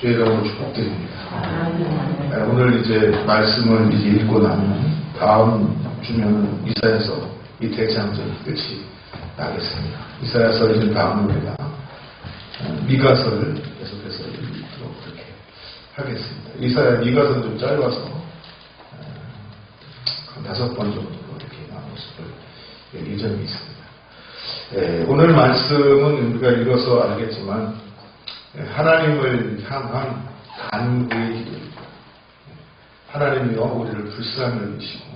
주의 이름으로 축복드립니다. 네, 오늘 이제 말씀을 이제 읽고 나면 다음 주면은 이사에서 이 대장전 끝이 나겠습니다. 이사에서 이제 다음은 우리가 어, 미가서를 계속해서 읽도록 그렇게 하겠습니다. 이사야 미가서는 좀 짧아서 어, 한 다섯 번 정도 이렇게 나눠서 예정이 있습니다. 예, 오늘 말씀은 우리가 읽어서 알겠지만 예, 하나님을 향한 간구의 기도입니다. 하나님이여 우리를 불쌍히 여기시고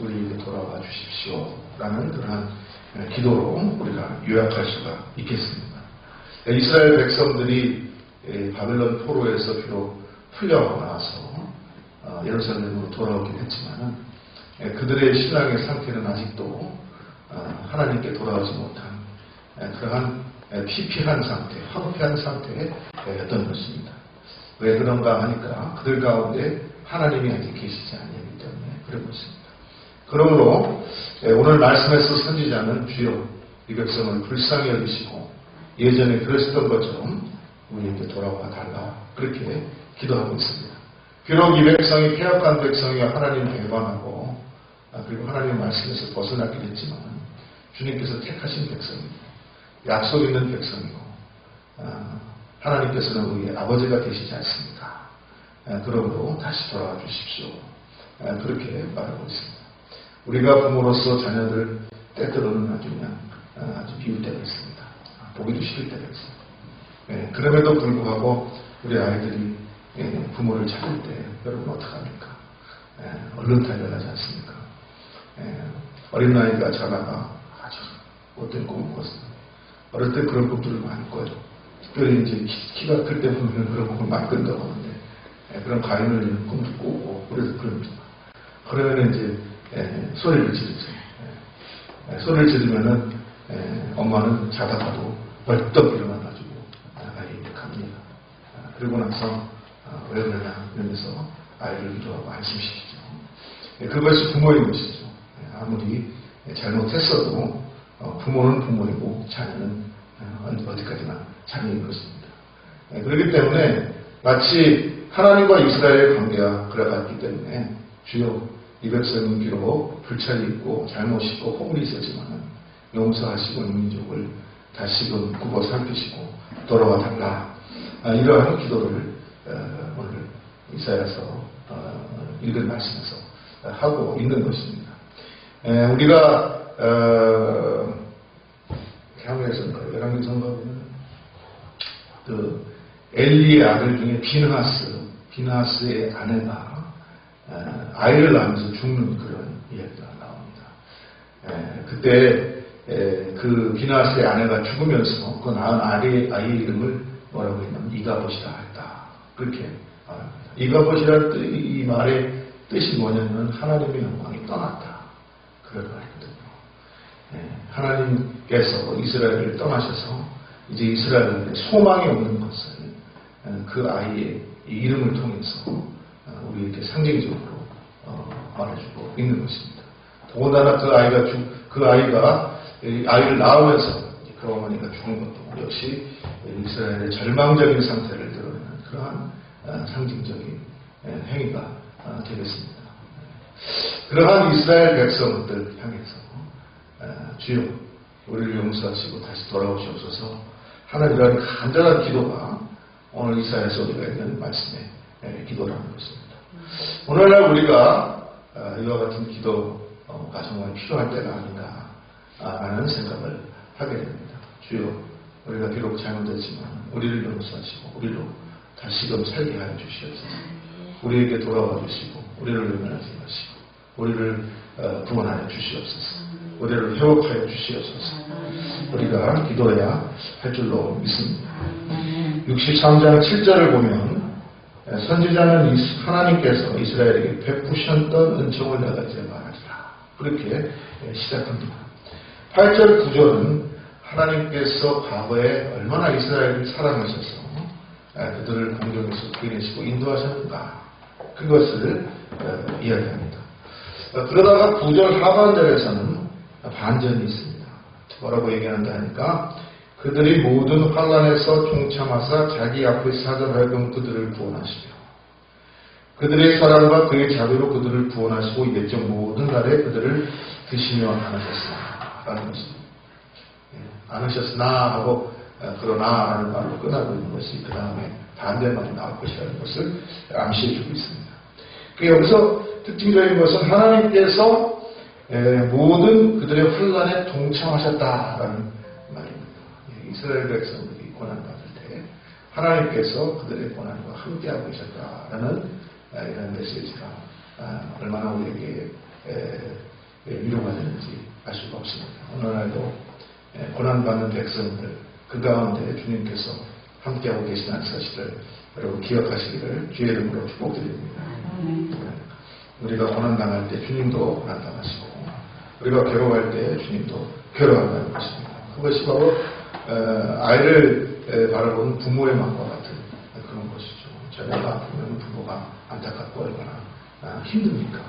우리에게 돌아와 주십시오. 라는 그러한 예, 기도로 우리가 요약할 수가 있겠습니다. 예, 이스라엘 백성들이 예, 바벨론 포로에서 비록 풀려 나와서 어, 예루살렘으로 돌아오긴 했지만 예, 그들의 신앙의 상태는 아직도 어, 하나님께 돌아오지 못한 예, 그러한 예, 피폐한 상태, 황폐한 상태였던 것입니다. 왜 그런가 하니까 그들 가운데 하나님이 아직 계시지 않기 때문에 그런 것입니다. 그러므로 예, 오늘 말씀에서 선지자는 주여 이 백성을 불쌍히 여기시고 예전에 그랬었던 것처럼 우리에게 돌아와 달라 그렇게 기도하고 있습니다. 비록 이 백성이 폐역한 백성이와 하나님 배반하고 아, 그리고 하나님의 말씀에서 벗어나긴 했지만 주님께서 택하신 백성이고 약속 있는 백성이고 아, 하나님께서는 우리의 아버지가 되시지 않습니까? 아, 그러므로 다시 돌아와 주십시오. 아, 그렇게 말하고 있습니다. 우리가 부모로서 자녀들 때때로는 아주 그냥 아, 아주 비울 때가 있습니다. 아, 보기도 싫을 때가 있습니다. 예, 그럼에도 불구하고 우리 아이들이 예, 부모를 찾을 때 여러분 어떡합니까? 예, 얼른 달려가지 않습니까? 예, 어린 나이가 자라가 아주 못된 꿈을 꿨습니다. 어릴 때 그런 꿈들을 많이 꿔요. 특별히 이제 키, 가 클 때 보면 그런 많이 꾼다고 하는데 예, 그런 가인을 꿈도 꾸고 그래서 그럽니다. 그러면 이제 예, 소리를 지르죠. 예, 예, 소리를 지르면은 예, 엄마는 자다가도 벌떡 일어나가지고 아이를 갑니다. 아, 그리고 나서 아, 왜 그러냐 이러면서 아이를 위로하고 안심시키죠. 예, 그것이 부모인 것이죠. 예, 아무리 잘못했어도 어, 부모는 부모이고 자녀는 자녀인 것입니다. 예, 그렇기 때문에 마치 하나님과 이스라엘의 관계가 그래갔기 때문에 주요 이 백성은 비록 불찰이 있고 잘못이 있고 허물이 있었지만 용서하시고 민족을 다시금 굽어 살피시고 돌아와 달라 아, 이러한 기도를 어, 오늘 이사야서 어, 읽은 말씀에서 어, 하고 있는 것입니다. 에, 우리가 어, 향후에서인가 열왕기 성가보면 그 엘리의 아들 중에 비나하스 비나하스의 아내가 어, 아이를 낳으면서 죽는 그런 이야기가 나옵니다. 에, 그때 에, 그 비나하스의 아내가 죽으면서 그 낳은 아이, 아이의 이름을 뭐라고 했냐면 이가봇이라 했다. 그렇게 말합니다. 이가봇이라는 뜻, 이, 이 말의 뜻이 뭐냐면 하나님의 영광이 떠났다. 그런. 예, 하나님께서 이스라엘을 떠나셔서 이제 이스라엘에 소망이 없는 것을 어, 그 아이의 이 이름을 통해서 어, 우리에게 상징적으로 어, 말해주고 있는 것입니다. 더군다나 그 아이가 죽, 그 아이가 이 아이를 낳으면서 그 어머니가 죽은 것도 역시 이스라엘의 절망적인 상태를 드러내는 그러한 어, 상징적인 예, 행위가 어, 되겠습니다. 그러한 이스라엘 백성들 향해서 어, 주여 우리를 용서하시고 다시 돌아오시옵소서 하는 이러한 간절한 기도가 오늘 이사야서 우리가 있는 말씀의 예, 기도라는 것입니다. 오늘날 우리가 어, 이와 같은 기도가 정말 필요할 때가 아닌가 라는 생각을 하게 됩니다. 주여 우리가 비록 잘못했지만 우리를 용서하시고 우리로 다시금 살게 하여 주시옵소서. 우리에게 돌아와 주시고 우리를 마시고 우리를 어, 구원하여 주시옵소서. 우리를 회복하여 주시옵소서. 우리가 기도해야 할 줄로 믿습니다. 63장 7절을 보면 선지자는 이- 하나님께서 이스라엘에게 베푸셨던 은총을 이제 말하리라. 그렇게 시작합니다. 8절 9절은 하나님께서 과거에 얼마나 이스라엘을 사랑하셔서 그들을 공경에서 구해내시고 인도하셨는가 그것을 어, 이야기합니다. 어, 그러다가 9절 하반절에서는 반전이 있습니다. 뭐라고 얘기한다 하니까 그들이 모든 환란에서 총참하사 자기 앞에 사절하여금 그들을 구원하시며 그들의 사랑과 그의 자비로 그들을 구원하시고 이랬죠 모든 날에 그들을 드시며 안으셨으나 라는 것입니다. 예, 안으셨으나 하고 어, 그러나 라는 말로 끝나고 있는 것이 그 다음에 반대말이 나올 것이라는 것을 암시해 주고 있습니다. 그 여기서 특징적인 것은 하나님께서 에, 모든 그들의 혼란에 동참하셨다라는 말입니다. 예, 이스라엘 백성들이 고난받을 때 하나님께서 그들의 고난과 함께하고 계셨다라는 아, 이런 메시지가 아, 얼마나 우리에게 위로가 되는지 알 수가 없습니다. 오늘날도 에, 고난받는 백성들 그 가운데 주님께서 함께하고 계시다는 사실을 여러분 기억하시기를 주의 이름으로 축복드립니다. 우리가 고난당할 때 주님도 고난당하시고 우리가 괴로워할 때 주님도 괴로워한다는 것입니다. 그것이 바로 어, 아이를 에, 바라보는 부모의 마음과 같은 그런 것이죠. 자녀가 아프면 부모가 안타깝고 얼마나 아, 힘듭니까?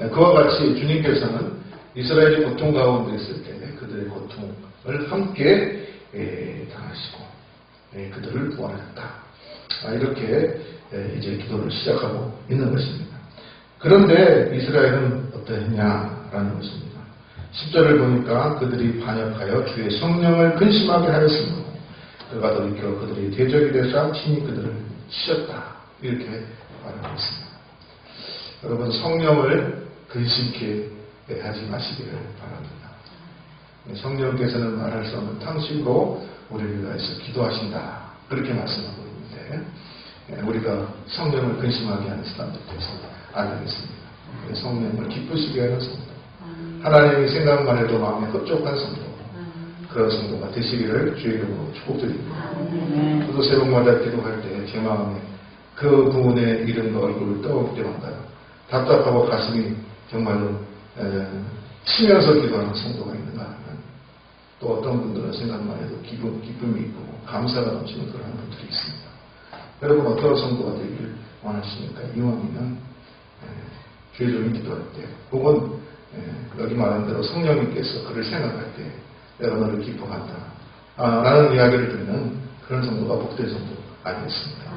에, 그와 같이 주님께서는 이스라엘이 고통 가운데 있을 때 그들의 고통을 함께 에, 당하시고 에, 그들을 구원하셨다. 아, 이렇게 에, 이제 기도를 시작하고 있는 것입니다. 그런데 이스라엘은 어떠했냐라는 것입니다. 10절을 보니까 그들이 반역하여 주의 성령을 근심하게 하였으므로 그가 돌이켜 그들이 대적이 되사 친히 그들을 치셨다. 이렇게 말하고 있습니다. 여러분 성령을 근심케 하지 마시기를 바랍니다. 성령께서는 말할 수 없는 탕식으로 우리를 위해서 기도하신다. 그렇게 말씀하고 있는데 예, 우리가 성령을 근심하게 하는 사람들 돼서 안 되겠습니다. 성령을 기쁘시게 하는 성도. 하나님의 생각만 해도 마음에 흡족한 성도. 그런 성도가 되시기를 주의 이름으로 축복드립니다. 저도 새벽마다 기도할 때 제 마음에 그 부분의 이름과 얼굴을 떠올 때마다 답답하고 가슴이 정말로 에, 치면서 기도하는 성도가 있는가 하면 또 어떤 분들은 생각만 해도 기쁨, 기쁨이 있고 감사가 넘치는 그런 분들이 있습니다. 여러분 어떤 성도가 되기를 원하십니까? 이왕이면 주의 종이 기도할 때 혹은 에, 여기 말한 대로 성령님께서 그를 생각할 때 내가 너를 기뻐한다 아, 라는 이야기를 듣는 그런 성도가 복된 성도 아니겠습니까?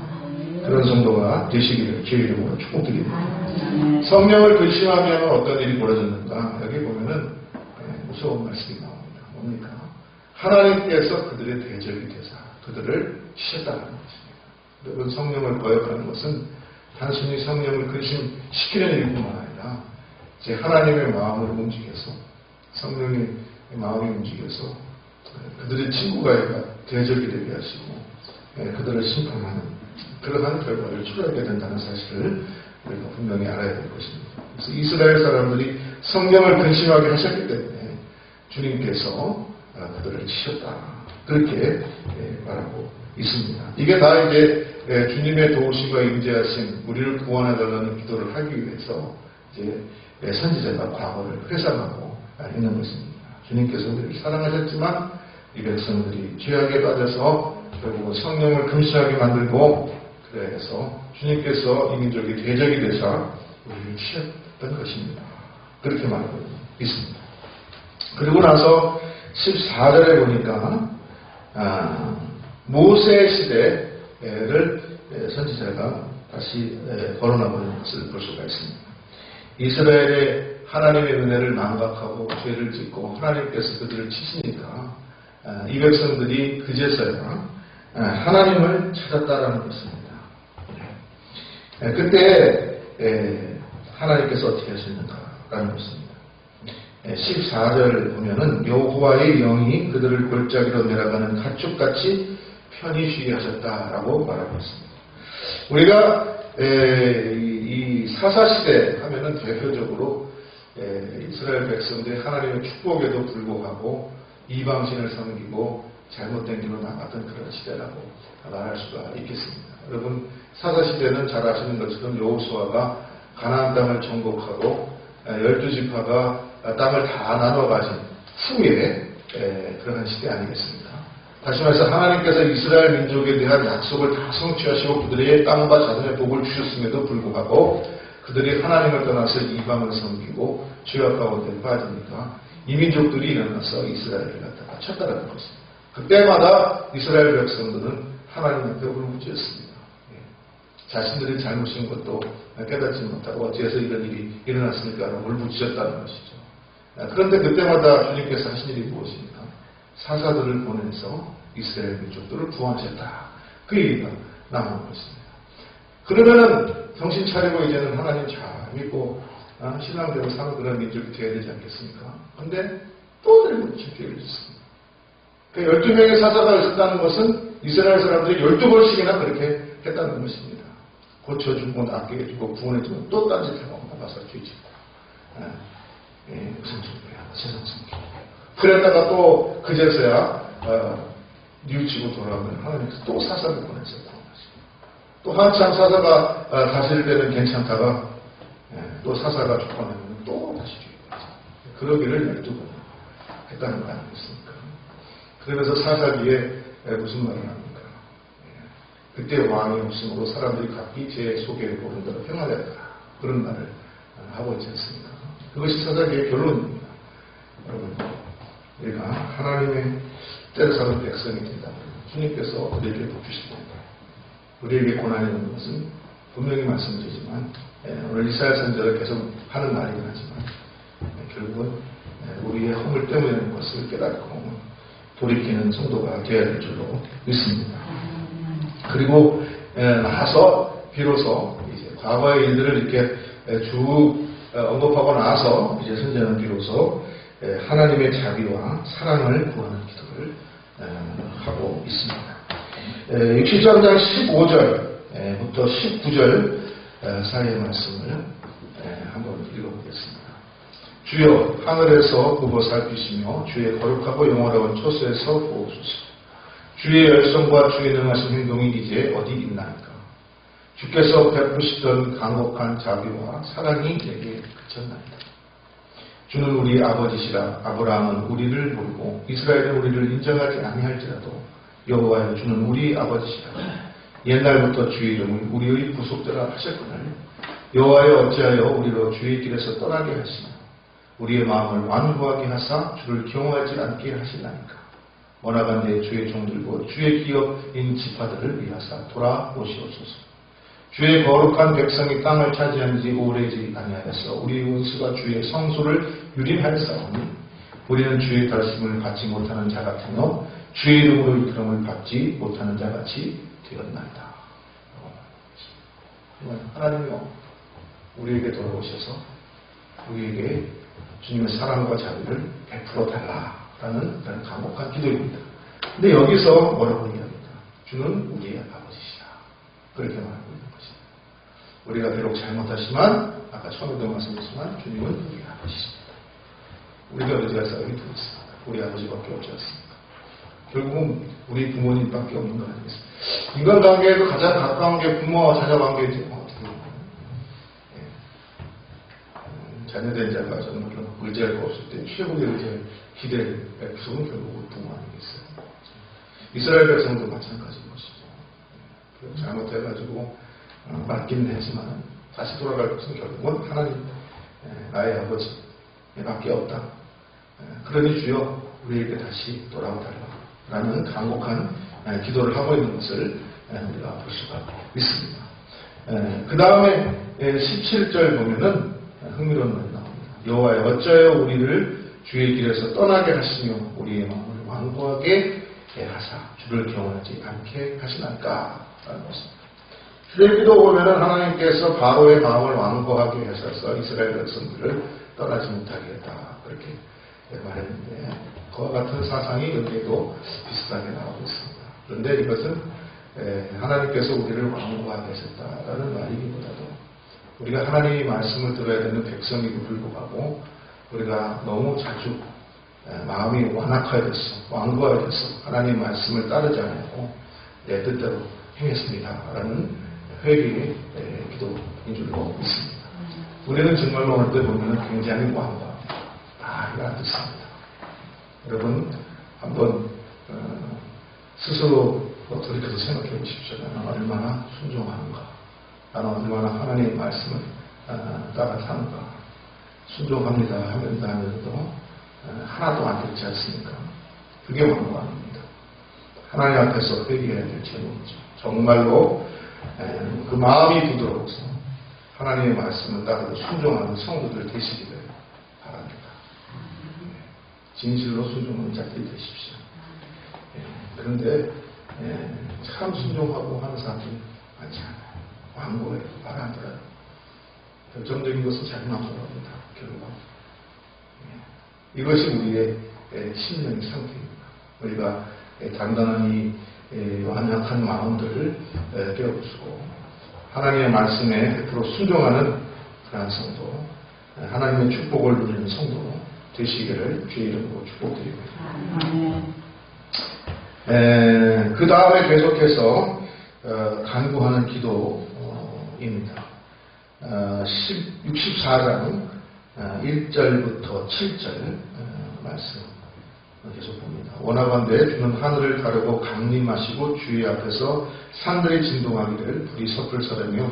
그런 성도가 되시기를 주의 이름으로 축복드립니다. 성령을 근심하면 어떤 일이 벌어졌는가? 여기 보면은 예, 무서운 말씀이 나옵니다. 뭡니까? 하나님께서 그들의 대적이 되사 그들을 치셨다는 것입니다. 여러분 성령을 거역하는 것은 단순히 성령을 근심시키는 일뿐만 아니라 제 하나님의 마음을 움직여서 성령의 마음이 움직여서 그들의 친구가 대적이 되게 하시고 예, 그들을 심판하는 그러한 결과를 초래하게 된다는 사실을 우리가 분명히 알아야 될 것입니다. 그래서 이스라엘 사람들이 성령을 근심하게 하셨기 때문에 주님께서 아, 그들을 치셨다. 그렇게 예, 말하고 있습니다. 이게 다 이제 예, 주님의 도우심과 임재하신 우리를 구원해달라는 기도를 하기 위해서 이제 예, 선지자가 과거를 회상하고 아, 있는 것입니다. 주님께서 우리를 사랑하셨지만 이 백성들이 죄악에 빠져서 결국은 성령을 금시하게 만들고 그래서 주님께서 이 민족이 대적이 되사 우리를 취했던 것입니다. 그렇게 말하고 있습니다. 그리고 나서 14절에 보니까 아, 모세 시대를 선지자가 다시 거론하고 있는 것을 볼 수가 있습니다. 이스라엘의 하나님의 은혜를 망각하고 죄를 짓고 하나님께서 그들을 치시니까 아, 이 백성들이 그제서야 아, 하나님을 찾았다라는 것입니다. 네. 그때 하나님께서 어떻게 하셨는가라는 것입니다. 14절 보면은 여호와의 영이 그들을 골짜기로 내려가는 가축같이 편히 쉬게 하셨다라고 말하고 있습니다. 우리가 이 사사시대 하면은 대표적으로 이스라엘 백성들이 하나님의 축복에도 불구하고 이방신을 섬기고 잘못된 길로 나갔던 그런 시대라고 말할 수가 있겠습니다. 여러분 사사시대는 잘 아시는 것처럼 여호수아가 가나안 땅을 정복하고 열두 지파가 땅을 다 나눠 가진 후에 그러한 시대 아니겠습니까? 다시 말해서 하나님께서 이스라엘 민족에 대한 약속을 다 성취하시고 그들의 땅과 자손의 복을 주셨음에도 불구하고 그들이 하나님을 떠나서 이방을 섬기고 죄악 가운데 빠지니까 이 민족들이 일어나서 이스라엘을 갖다가 쳤다라는 것입니다. 그때마다 이스라엘 백성들은 하나님 앞에 울부짖었습니다. 예. 자신들이 잘못인 것도 깨닫지 못하고 어찌해서 이런 일이 일어났습니까? 울부짖었다는 것이죠. 아, 그런데 그때마다 주님께서 하신 일이 무엇입니까? 사사들을 보내서 이스라엘 민족들을 구원하셨다. 그 얘기가 나오는 것입니다. 그러면은 정신 차리고 이제는 하나님 잘 믿고 아, 신앙대로 사는 그런 민족이 되어야 되지 않겠습니까? 근데 또 들고 기회를 줬습니다. 그 12명의 사사가 있었다는 것은 이스라엘 사람들이 12번씩이나 그렇게 했다는 것입니다. 고쳐주고 낫게 해주고 구원해주고 또 딴짓하고 나가서 뒤집고 예, 예, 무슨 준비야 세상 성격 그랬다가 또 그제서야 어, 뉘우치고 돌아오면 하나님께서 또 사사를 보내서. 또 한참 사사가 어, 다스릴 때는 괜찮다가 예, 또 사사가 조건하면 또 다시 죽이고 그러기를 12번 했다는 거 아니겠습니까? 그러면서 사사기에 에, 무슨 말을 합니까? 예, 그때 왕이 없으므로 사람들이 각기 제 보는 대로 행하였다. 그런 말을 어, 하고 있지 않습니까? 그것이 사사기의 결론입니다. 여러분, 우리가 하나님의 때를 사는 백성이 된다면 주님께서 우리에게 복주실 텐데 우리에게 고난이 오는 것은 분명히 말씀드리지만 예, 오늘 이스라엘 선제를 계속 하는 말이긴 하지만 예, 결국은 예, 우리의 허물 때문에 것을 깨닫고 돌이키는 성도가 되어야 될 줄로 믿습니다. 그리고 예, 나서 비로소 이제 과거의 일들을 이렇게 예, 쭉 어, 언급하고 나서 이제 선제는 비로소 예, 하나님의 자비와 사랑을 구하는 기도를 어, 하고 있습니다. 67장장 15절부터 19절 어, 사이의 말씀을 예, 한번 읽어보겠습니다. 주여 하늘에서 보고 살피시며 주의 거룩하고 영원한 초소에서 보옵소서. 주의 열성과 주의 능하신 행동이 이제 어디 있나이까? 주께서 베푸시던 강곡한 자비와 사랑이 내게 그쳤나이다. 주는 우리 아버지시라 아브라함은 우리를 모르고 이스라엘은 우리를 인정하지 아니할지라도 여호와여 주는 우리 아버지시라. 옛날부터 주의 이름을 우리의 구속자라 하셨거늘. 여호와여 어찌하여 우리로 주의 길에서 떠나게 하시며 우리의 마음을 완고하게 하사 주를 경호하지 않게 하시나니까? 원하간대 주의 종들고 주의 기업인 지파들을 위하사 돌아오시옵소서. 주의 거룩한 백성이 땅을 차지한 지 오래지 아니하여서 우리 원수가 주의 성소를 유린하였사오니 우리는 주의 달심을 받지 못하는 자 같으며 주의 이름으로 이름을 받지 못하는 자 같이 되었나이다. 하나님요 우리에게 돌아오셔서 우리에게 주님의 사랑과 자비를 베풀어 달라라는 그런 간곡한 기도입니다. 근데 여기서 뭐라고 얘기합니까? 주는 우리의 아버지시다. 그렇게 말하고 있는 것입니다. 우리가 비록 잘못하지만 아까 처음에도 말씀드렸지만 주님은 우리 아버지십니다. 우리가 의지할 사람이 누구 있습니까? 우리 아버지밖에 없지 않습니까? 결국은 우리 부모님밖에 없는 거 아니겠습니까? 인간 관계에도 가장 가까운 게 부모와 자녀 관계이죠. 어떻게 보면. 예. 음, 자녀된 자가 정말 의지할 거 없을 때 최고의 의지 기대를 백성은 결국은 부모 아니겠어요. 이스라엘 백성도 마찬가지인 것이죠. 예. 잘못해가지고 어, 맞기는 하지만 다시 돌아갈 것은 결국은 하나님 예, 나의 아버지 밖에 없다. 예, 그러니 주여 우리에게 다시 돌아오달라라는 간곡한 예, 기도를 하고 있는 것을 예, 우리가 볼 수가 있습니다. 그 다음에 17절 보면은 흥미로운 말이 나옵니다. 여호와여 어쩌여 우리를 주의 길에서 떠나게 하시며 우리의 마음을 완고하게 하사 주를 경험하지 않게 하시나이까 라는 것입니다. 출애기도 보면은 하나님께서 바로의 마음을 완고하게 하셔서 이스라엘 백성들을 떠나지 못하게 했다 그렇게 말했는데 그와 같은 사상이 여기에도 비슷하게 나오고 있습니다. 그런데 이것은 하나님께서 우리를 완고하게 하셨다라는 말이기보다도 우리가 하나님의 말씀을 들어야 되는 백성이고 불구하고 우리가 너무 자주 마음이 완악하여졌어 완고하여졌어 하나님의 말씀을 따르지 않고 내 뜻대로 행했습니다라는 회개의 기도인 줄로 믿습니다. 우리는 정말로 어느 때 보면 굉장히 완고합니다. 아, 이거 안 듣습니다. 여러분, 한번, 어, 스스로 돌이켜서 생각해 보십시오. 나는 얼마나 순종하는가. 나는 얼마나 하나님의 말씀을 어, 따라 사는가. 순종합니다 하면서 하면서도 어, 하나도 안 듣지 않습니까? 그게 완고함입니다. 하나님 앞에서 회개해야 될 제목이죠. 정말로 에, 그 마음이 부드러워서 하나님의 말씀을 따르고 순종하는 성도들 되시기를. 진실로 순종하는 자들이 되십시오. 예, 그런데 예, 참 순종하고 하는 사람들이 많지 않아요. 광고에 말안 들어요. 결정적인 것은 자기만 보합니다. 결국 예, 이것이 우리의 예, 신령의 상태입니다. 우리가 예, 단단한 이 예, 완약한 마음들을 예, 깨어부수고 하나님의 말씀에 100% 순종하는 그러한 성도, 예, 하나님의 축복을 누리는 성도 되시기를 주의 이름으로. 아멘. 그 다음에 계속해서 어, 간구하는 기도입니다. 어, 64장 1절부터 7절 어, 말씀 계속 봅니다. 원하건대 주는 하늘을 가르고 강림하시고 주의 앞에서 산들이 진동하기를 불이 섭을 서라며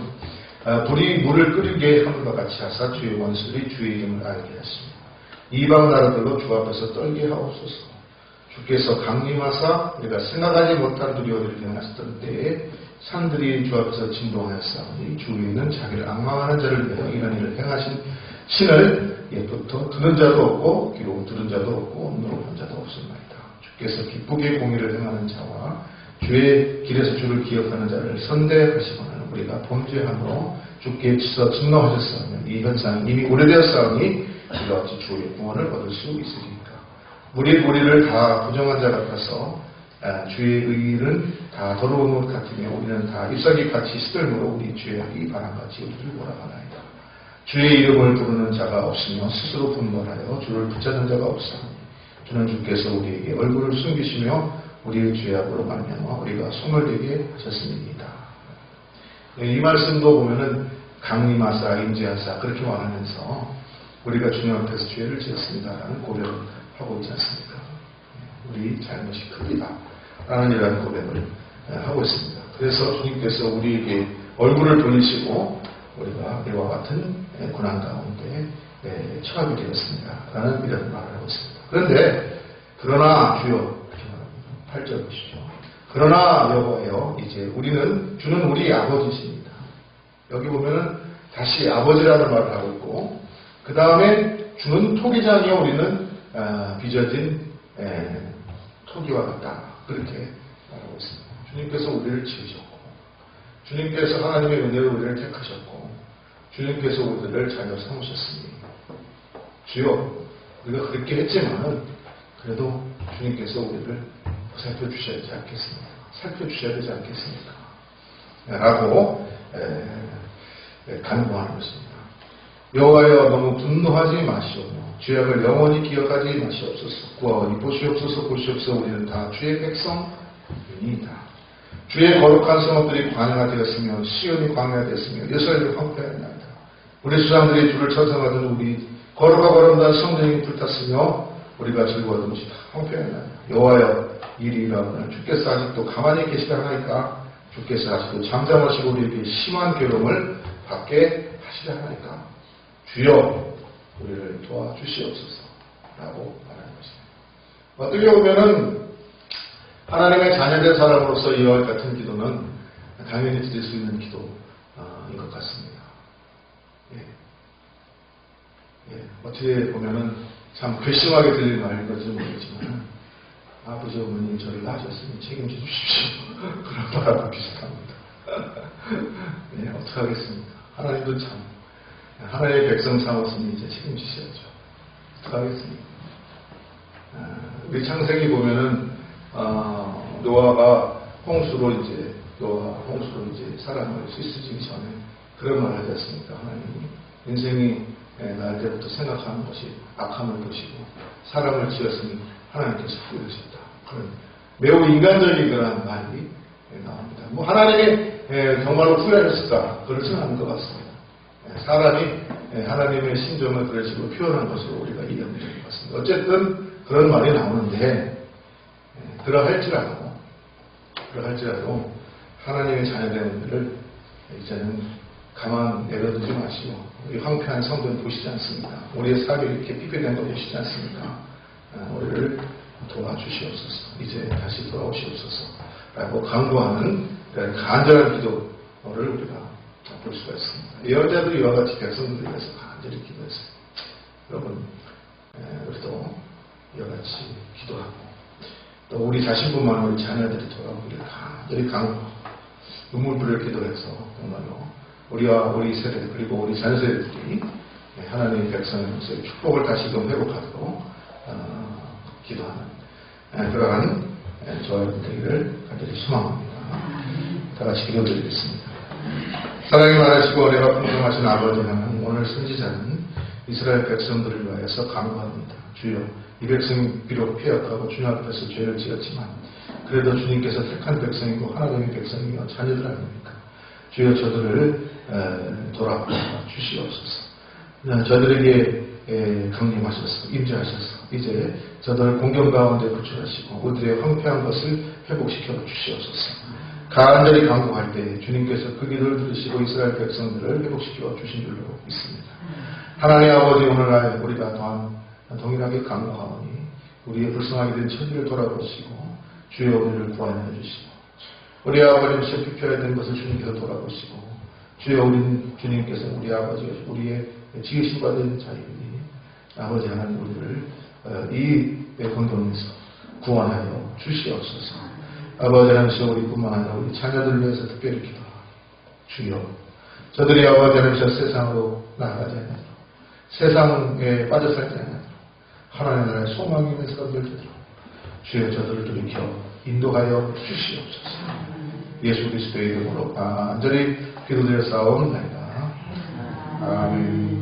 어, 불이 물을 끓이게 함과 같이 하사 주의 원수들이 주의 이름을 알게 하십니다. 이방 나라들로 주 앞에서 떨게 하옵소서. 주께서 강림하사 우리가 생각하지 못한 두려움을 행하셨던 때에 산들이 주 앞에서 진동하였사오니 주 위에는 자기를 악망하는 자를 위하여 이런 일을 행하신 신을 예부터 듣는 자도 없고 귀로 들은 자도 없고 눈으로 본 자도 없습니다. 주께서 기쁘게 공의를 행하는 자와 주의 길에서 주를 기억하는 자를 선대하시거나 우리가 범죄함으로 주께 치서 진노하셨사오면 이 현상이 이미 오래되었사오니 우리가 어찌 주의 구원을 얻을 수 있으리까 우리 우리를 다 부정한 자 같아서 아, 주의 의는 다 더러운 것 같으며 우리는 다 잎사귀 같이 시들므로 우리 죄악이 바람같이 우리를 몰아가나이다. 주의 이름을 부르는 자가 없으며 스스로 분별하여 주를 붙잡는 자가 없사오니 주는 주께서 우리에게 얼굴을 숨기시며 우리의 죄악으로 말미암아 우리가 손을 대게 하셨습니다. 네, 이 말씀도 보면은 강림하사 임재하사 그렇게 말하면서 우리가 주님 앞에서 죄를 지었습니다라는 고백을 하고 있지 않습니까? 우리 잘못이 큽니다. 라는 이러한 고백을 하고 있습니다. 그래서 주님께서 우리에게 얼굴을 돌리시고 우리가 이와 같은 고난 가운데 처하게 되었습니다. 라는 이런 말을 하고 있습니다. 그런데 그러나 주여 이렇게 말합니다. 8절 보시죠. 그러나 여호와여 이제 우리는 주는 우리 아버지십니다. 여기 보면은 다시 아버지라는 말을 하고 있고 그 다음에 주는 토기장이요 우리는 아, 빚어진 에, 토기와 같다. 그렇게 말하고 있습니다. 주님께서 우리를 지으셨고, 주님께서 하나님의 은혜로 우리를 택하셨고, 주님께서 우리를 자녀 삼으셨으니, 주여, 우리가 그렇게 했지만은, 그래도 주님께서 우리를 보살펴 주셔야 되지 않겠습니까? 살펴 주셔야 되지 않겠습니까? 라고 에, 에, 간구하는 것입니다. 여호와여 너무 분노하지 마시오며 죄악을 영원히 기억하지 마시옵소서 구하오니 보시옵소서 보시옵소서 우리는 다 주의 백성입니다. 주의 거룩한 성읍들이 광야가 되었으며 시온이 광야가 되었으며 예루살렘이 황폐하였나이다. 우리 수장들이 주를 천성하던 우리 거룩하고 아름다운 성전이 불탔으며 우리가 즐거워하던 다 황폐하였나이다. 여호와여 일이 일어나면 주께서 아직도 가만히 계시다 하나니까 주께서 아직도 잠잠하시고 우리에게 심한 괴로움을 받게 하시다 하나니까 주여 우리를 도와주시옵소서 라고 말하는 것입니다. 어떻게 보면은 하나님의 자녀된 사람으로서 이와 같은 기도는 당연히 드릴 수 있는 기도인 것 같습니다. 예. 예. 어떻게 보면은 참 괘씸하게 들릴 말인 건지 모르겠지만 아버지 어머님 저를 낳으셨으니 책임져 주십시오. 그런 말하고 비슷합니다. 예, 어떻게 하겠습니까? 하나님도 참 하나님의 백성 삼았으니 이제 책임지셔야죠. 어떡하겠습니까? 아, 우리 창세기 보면은, 어, 노아가 홍수로 이제, 노아 홍수로 이제 사람을 씻어지기 전에 그런 말을 하지 않습니까? 하나님이. 인생이 예, 날 때부터 생각하는 것이 악함을 보시고 사람을 지었으니 하나님께서 후회하셨다. 그런 매우 인간적인 그런 말이 예, 나옵니다. 뭐 하나님이 예, 정말로 후회하셨을까? 그렇지는 않은 것 같습니다. 사람이 하나님의 신정을 그런 식으로 표현한 것으로 우리가 이해하면 될것 같습니다. 어쨌든 그런 말이 나오는데 그러할지라도 그러할지라도 하나님의 자녀된 분들을 이제는 가만 내려두지 마시고 우리 황폐한 성도는 보시지 않습니까? 우리의 삶이 이렇게 피폐된 거 보시지 않습니까? 우리를 도와주시옵소서. 이제 다시 돌아오시옵소서. 라고 강구하는 간절한 기도를 우리가 볼 수가 있습니다. 예언자들이 이와 같이 백성들을 위해서 간절히 기도했어요. 여러분, 에, 우리도 이와 같이 기도하고 또 우리 자신뿐만 아니라 우리 자녀들이 돌아오기를 간절히 강구하고 눈물 뿌릴 기도해서 정말로 우리와 우리 세대 그리고 우리 자녀 세대들이 하나님의 백성으로서의 축복을 다시금 회복하도록 어, 기도하는 에, 그러한 에, 저와 여러분 되기를 간절히 소망합니다. 다 같이 기도드리겠습니다. 사랑이 많으시고 은혜가 풍성하신 아버지 하나님 오늘 선지자는 이스라엘 백성들을 위하여서 간구합니다. 주여 이 백성이 비록 폐역하고 주님 앞에서 죄를 지었지만 그래도 주님께서 택한 백성이고 하나님의 백성이며 자녀들 아닙니까? 주여 저들을 에, 돌아봐 주시옵소서. 어, 저들에게 에, 강림하셔서 임재하셔서 이제 저들을 공경 가운데 구출하시고 그들의 황폐한 것을 회복시켜 주시옵소서. 간절히 간구할 때 주님께서 그 기도를 들으시고 이스라엘 백성들을 회복시켜 주신 줄로 믿습니다. 하나님 아버지 오늘날 우리가 또한 동일하게 간구하오니 우리의 불쌍하게 된 처지를 돌아보시고 주의 우리를 구원해 주시고 우리 아버님 실피펴야 된 것을 주님께서 돌아보시고 주여 우리 주님께서 우리 아버지가 우리의 지으신 받은 자이니 아버지 하나님 우리를 어, 이 공동에서 구원하여 주시옵소서. 아버지 하나님 우리뿐만 아니라 우리 자녀들을 위해서 특별히 기도하고 주여 저들이 아버지 하나님 저 세상으로 나아가지 않도록 세상에 빠져 살지 않도록 하나님 나라의 소망이 있는 사람들 되도록 주여 저들을 돌이켜 인도하여 주시옵소서. 예수 그리스도의 이름으로 간절히 기도드려 싸움나이다. 아멘.